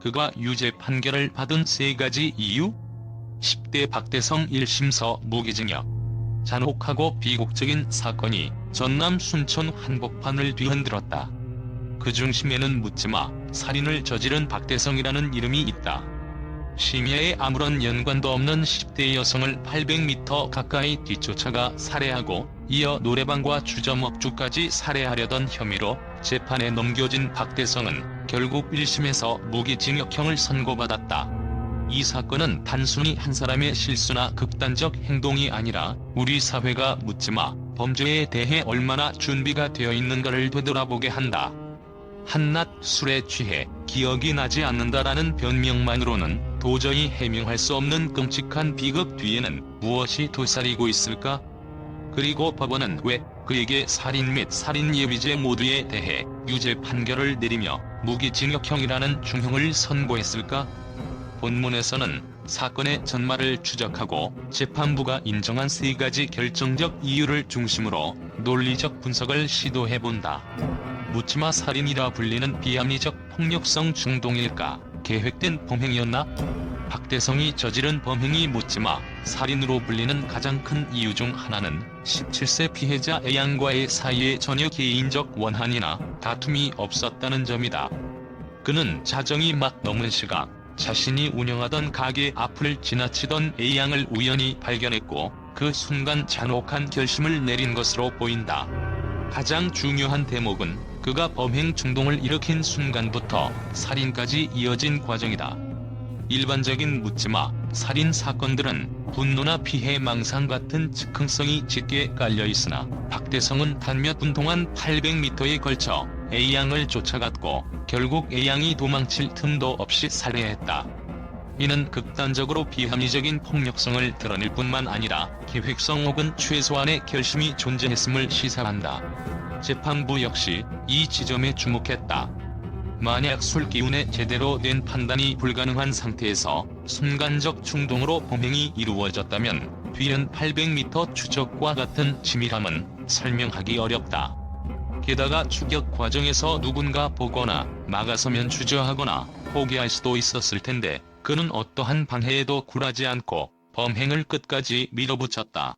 그가 유죄 판결을 받은 세 가지 이유? 10대 박대성 1심서 무기징역 잔혹하고 비극적인 사건이 전남 순천 한복판을 뒤흔들었다. 그 중심에는 묻지마 살인을 저지른 박대성이라는 이름이 있다. 심야에 아무런 연관도 없는 10대 여성을 800m 가까이 뒤쫓아가 살해하고 이어 노래방과 주점업주까지 살해하려던 혐의로 재판에 넘겨진 박대성은 결국 1심에서 무기징역형을 선고받았다. 이 사건은 단순히 한 사람의 실수나 극단적 행동이 아니라 우리 사회가 묻지마 범죄에 대해 얼마나 준비가 되어 있는가를 되돌아보게 한다. 한낱 술에 취해 기억이 나지 않는다라는 변명만으로는 도저히 해명할 수 없는 끔찍한 비극 뒤에는 무엇이 도사리고 있을까? 그리고 법원은 왜 그에게 살인 및 살인 예비죄 모두에 대해 유죄 판결을 내리며 무기징역형이라는 중형을 선고했을까? 본문에서는 사건의 전말을 추적하고 재판부가 인정한 세 가지 결정적 이유를 중심으로 논리적 분석을 시도해본다. 묻지마 살인이라 불리는 비합리적 폭력성 중동일까? 계획된 범행이었나? 박대성이 저지른 범행이 묻지마 살인으로 불리는 가장 큰 이유 중 하나는 17세 피해자 A양과의 사이에 전혀 개인적 원한이나 다툼이 없었다는 점이다. 그는 자정이 막 넘은 시각 자신이 운영하던 가게 앞을 지나치던 A양을 우연히 발견했고 그 순간 잔혹한 결심을 내린 것으로 보인다. 가장 중요한 대목은 그가 범행 충동을 일으킨 순간부터 살인까지 이어진 과정이다. 일반적인 묻지마 살인 사건들은 분노나 피해 망상 같은 즉흥성이 짙게 깔려 있으나 박대성은 단 몇 분 동안 800m에 걸쳐 A양을 쫓아갔고 결국 A양이 도망칠 틈도 없이 살해했다. 이는 극단적으로 비합리적인 폭력성을 드러낼 뿐만 아니라 계획성 혹은 최소한의 결심이 존재했음을 시사한다. 재판부 역시 이 지점에 주목했다. 만약 술 기운에 제대로 된 판단이 불가능한 상태에서 순간적 충동으로 범행이 이루어졌다면 뒤은 800m 추적과 같은 치밀함은 설명하기 어렵다. 게다가 추격 과정에서 누군가 보거나 막아서면 주저하거나 포기할 수도 있었을 텐데 그는 어떠한 방해에도 굴하지 않고 범행을 끝까지 밀어붙였다.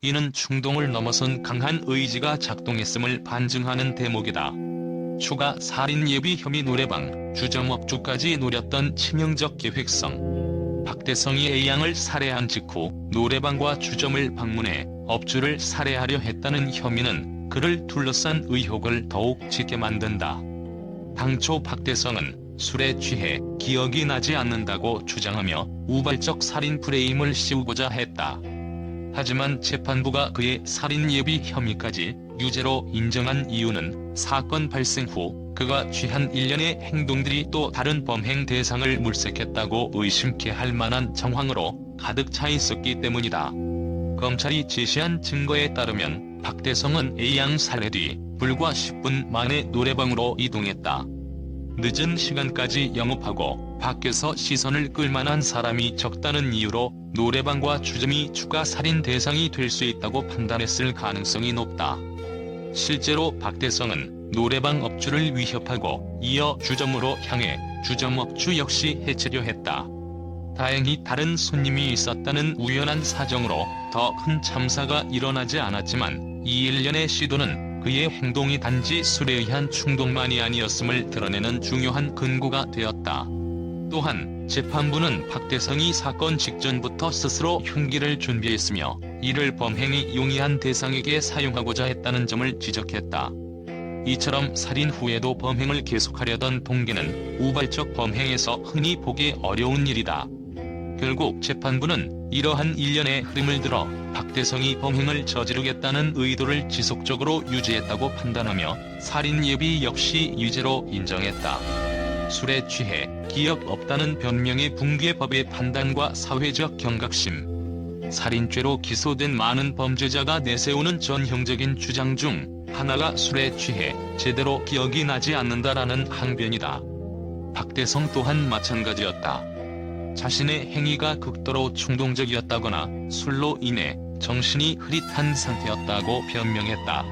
이는 충동을 넘어선 강한 의지가 작동했음을 반증하는 대목이다. 추가 살인 예비 혐의 노래방, 주점업주까지 노렸던 치명적 계획성. 박대성이 A양을 살해한 직후 노래방과 주점을 방문해 업주를 살해하려 했다는 혐의는 그를 둘러싼 의혹을 더욱 짙게 만든다. 당초 박대성은 술에 취해 기억이 나지 않는다고 주장하며 우발적 살인 프레임을 씌우고자 했다. 하지만 재판부가 그의 살인 예비 혐의까지 유죄로 인정한 이유는 사건 발생 후 그가 취한 일련의 행동들이 또 다른 범행 대상을 물색했다고 의심케 할 만한 정황으로 가득 차 있었기 때문이다. 검찰이 제시한 증거에 따르면 박대성은 A양 살해 뒤 불과 10분 만에 노래방으로 이동했다. 늦은 시간까지 영업하고 밖에서 시선을 끌만한 사람이 적다는 이유로 노래방과 주점이 추가 살인 대상이 될 수 있다고 판단했을 가능성이 높다. 실제로 박대성은 노래방 업주를 위협하고 이어 주점으로 향해 주점 업주 역시 해치려 했다. 다행히 다른 손님이 있었다는 우연한 사정으로 더 큰 참사가 일어나지 않았지만 이 일련의 시도는 그의 행동이 단지 술에 의한 충동만이 아니었음을 드러내는 중요한 근거가 되었다. 또한 재판부는 박대성이 사건 직전부터 스스로 흉기를 준비했으며 이를 범행이 용이한 대상에게 사용하고자 했다는 점을 지적했다. 이처럼 살인 후에도 범행을 계속하려던 동기는 우발적 범행에서 흔히 보기 어려운 일이다. 결국 재판부는 이러한 일련의 흐름을 들어 박대성이 범행을 저지르겠다는 의도를 지속적으로 유지했다고 판단하며 살인 예비 역시 유죄로 인정했다. 술에 취해 기억 없다는 변명의 붕괴 법의 판단과 사회적 경각심. 살인죄로 기소된 많은 범죄자가 내세우는 전형적인 주장 중 하나가 술에 취해 제대로 기억이 나지 않는다라는 항변이다. 박대성 또한 마찬가지였다. 자신의 행위가 극도로 충동적이었다거나 술로 인해 정신이 흐릿한 상태였다고 변명했다.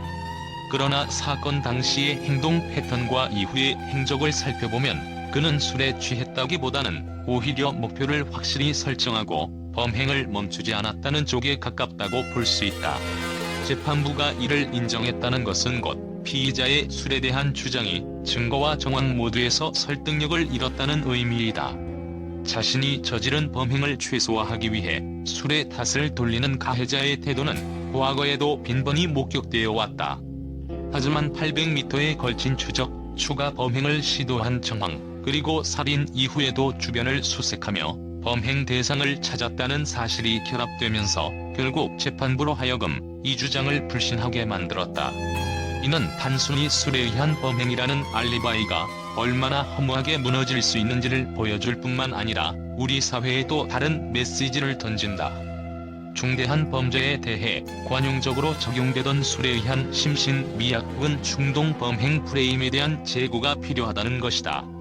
그러나 사건 당시의 행동 패턴과 이후의 행적을 살펴보면 그는 술에 취했다기보다는 오히려 목표를 확실히 설정하고 범행을 멈추지 않았다는 쪽에 가깝다고 볼 수 있다. 재판부가 이를 인정했다는 것은 곧 피의자의 술에 대한 주장이 증거와 정황 모두에서 설득력을 잃었다는 의미이다. 자신이 저지른 범행을 최소화하기 위해 술에 탓을 돌리는 가해자의 태도는 과거에도 빈번히 목격되어 왔다. 하지만 800m에 걸친 추적, 추가 범행을 시도한 정황, 그리고 살인 이후에도 주변을 수색하며 범행 대상을 찾았다는 사실이 결합되면서 결국 재판부로 하여금 이 주장을 불신하게 만들었다. 이는 단순히 술에 의한 범행이라는 알리바이가 얼마나 허무하게 무너질 수 있는지를 보여줄 뿐만 아니라 우리 사회에도 다른 메시지를 던진다. 중대한 범죄에 대해 관용적으로 적용되던 술에 의한 심신미약 혹은 충동 범행 프레임에 대한 재고가 필요하다는 것이다.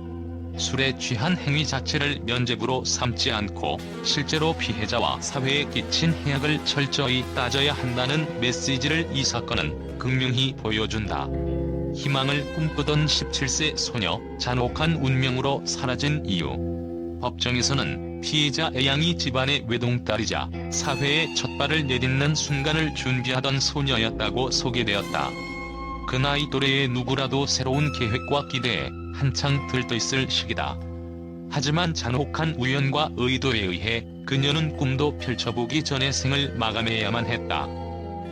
술에 취한 행위 자체를 면죄부로 삼지 않고 실제로 피해자와 사회에 끼친 해악을 철저히 따져야 한다는 메시지를 이 사건은 극명히 보여준다. 희망을 꿈꾸던 17세 소녀 잔혹한 운명으로 사라진 이유. 법정에서는 피해자 A양이 집안의 외동딸이자 사회에 첫 발을 내딛는 순간을 준비하던 소녀였다고 소개되었다. 그 나이 또래의 누구라도 새로운 계획과 기대에 한창 들떠있을 시기다. 하지만 잔혹한 우연과 의도에 의해 그녀는 꿈도 펼쳐보기 전에 생을 마감해야만 했다.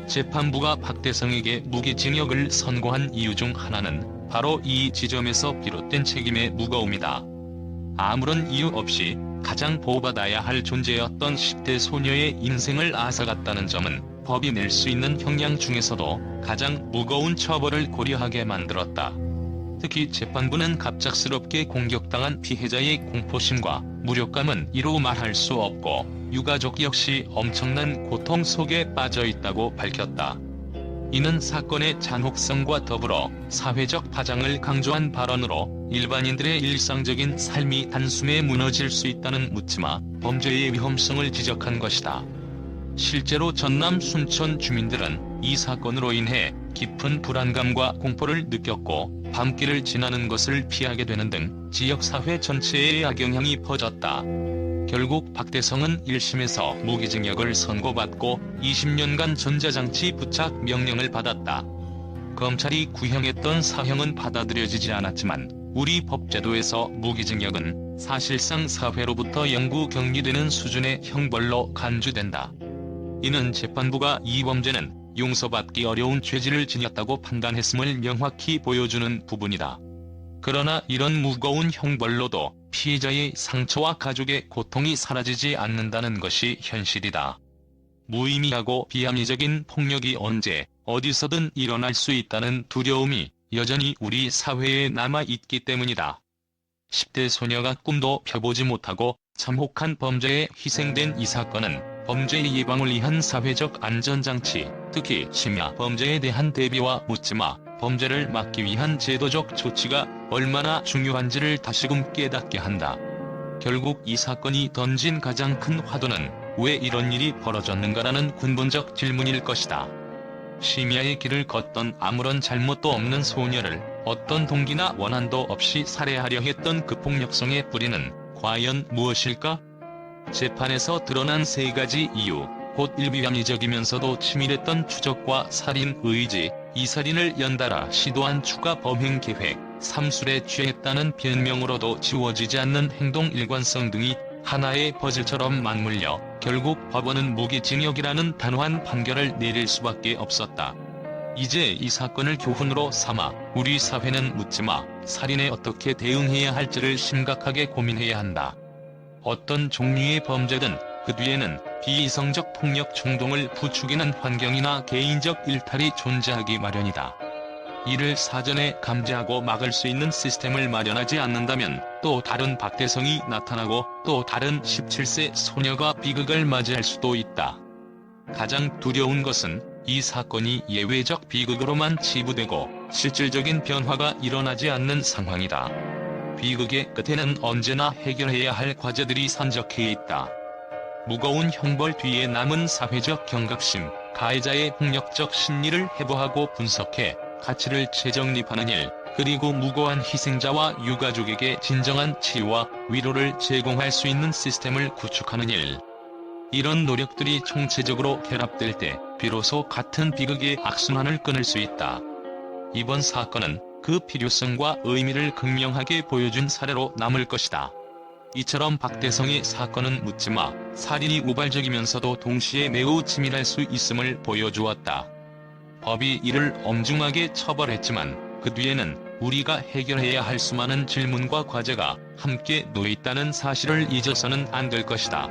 재판부가 박대성에게 무기징역을 선고한 이유 중 하나는 바로 이 지점에서 비롯된 책임의 무거움이다. 아무런 이유 없이 가장 보호받아야 할 존재였던 10대 소녀의 인생을 앗아갔다는 점은 법이 낼 수 있는 형량 중에서도 가장 무거운 처벌을 고려하게 만들었다. 특히 재판부는 갑작스럽게 공격당한 피해자의 공포심과 무력감은 이루 말할 수 없고 유가족 역시 엄청난 고통 속에 빠져 있다고 밝혔다. 이는 사건의 잔혹성과 더불어 사회적 파장을 강조한 발언으로 일반인들의 일상적인 삶이 단숨에 무너질 수 있다는 묻지마 범죄의 위험성을 지적한 것이다. 실제로 전남 순천 주민들은 이 사건으로 인해 깊은 불안감과 공포를 느꼈고 밤길을 지나는 것을 피하게 되는 등 지역사회 전체에 악영향이 퍼졌다. 결국 박대성은 1심에서 무기징역을 선고받고 20년간 전자장치 부착 명령을 받았다. 검찰이 구형했던 사형은 받아들여지지 않았지만 우리 법제도에서 무기징역은 사실상 사회로부터 영구 격리되는 수준의 형벌로 간주된다. 이는 재판부가 이 범죄는 용서받기 어려운 죄질을 지녔다고 판단했음을 명확히 보여주는 부분이다. 그러나 이런 무거운 형벌로도 피해자의 상처와 가족의 고통이 사라지지 않는다는 것이 현실이다. 무의미하고 비합리적인 폭력이 언제 어디서든 일어날 수 있다는 두려움이 여전히 우리 사회에 남아있기 때문이다. 10대 소녀가 꿈도 펴보지 못하고 참혹한 범죄에 희생된 이 사건은 범죄 예방을 위한 사회적 안전장치, 특히 심야 범죄에 대한 대비와 묻지마 범죄를 막기 위한 제도적 조치가 얼마나 중요한지를 다시금 깨닫게 한다. 결국 이 사건이 던진 가장 큰 화두는 왜 이런 일이 벌어졌는가라는 근본적 질문일 것이다. 심야의 길을 걷던 아무런 잘못도 없는 소녀를 어떤 동기나 원한도 없이 살해하려 했던 그 폭력성의 뿌리는 과연 무엇일까? 재판에서 드러난 세 가지 이유, 곧 일비합리적이면서도 치밀했던 추적과 살인 의지, 이 살인을 연달아 시도한 추가 범행 계획, 삼술에 취했다는 변명으로도 지워지지 않는 행동 일관성 등이 하나의 퍼즐처럼 맞물려 결국 법원은 무기징역이라는 단호한 판결을 내릴 수밖에 없었다. 이제 이 사건을 교훈으로 삼아 우리 사회는 묻지마 살인에 어떻게 대응해야 할지를 심각하게 고민해야 한다. 어떤 종류의 범죄든 그 뒤에는 비이성적 폭력 충동을 부추기는 환경이나 개인적 일탈이 존재하기 마련이다. 이를 사전에 감지하고 막을 수 있는 시스템을 마련하지 않는다면 또 다른 박대성이 나타나고 또 다른 17세 소녀가 비극을 맞이할 수도 있다. 가장 두려운 것은 이 사건이 예외적 비극으로만 치부되고 실질적인 변화가 일어나지 않는 상황이다. 비극의 끝에는 언제나 해결해야 할 과제들이 산적해 있다. 무거운 형벌 뒤에 남은 사회적 경각심, 가해자의 폭력적 심리를 해부하고 분석해 가치를 재정립하는 일, 그리고 무고한 희생자와 유가족에게 진정한 치유와 위로를 제공할 수 있는 시스템을 구축하는 일. 이런 노력들이 총체적으로 결합될 때 비로소 같은 비극의 악순환을 끊을 수 있다. 이번 사건은 그 필요성과 의미를 극명하게 보여준 사례로 남을 것이다. 이처럼 박대성의 사건은 묻지마 살인이 우발적이면서도 동시에 매우 치밀할 수 있음을 보여주었다. 법이 이를 엄중하게 처벌했지만 그 뒤에는 우리가 해결해야 할 수많은 질문과 과제가 함께 놓여있다는 사실을 잊어서는 안 될 것이다.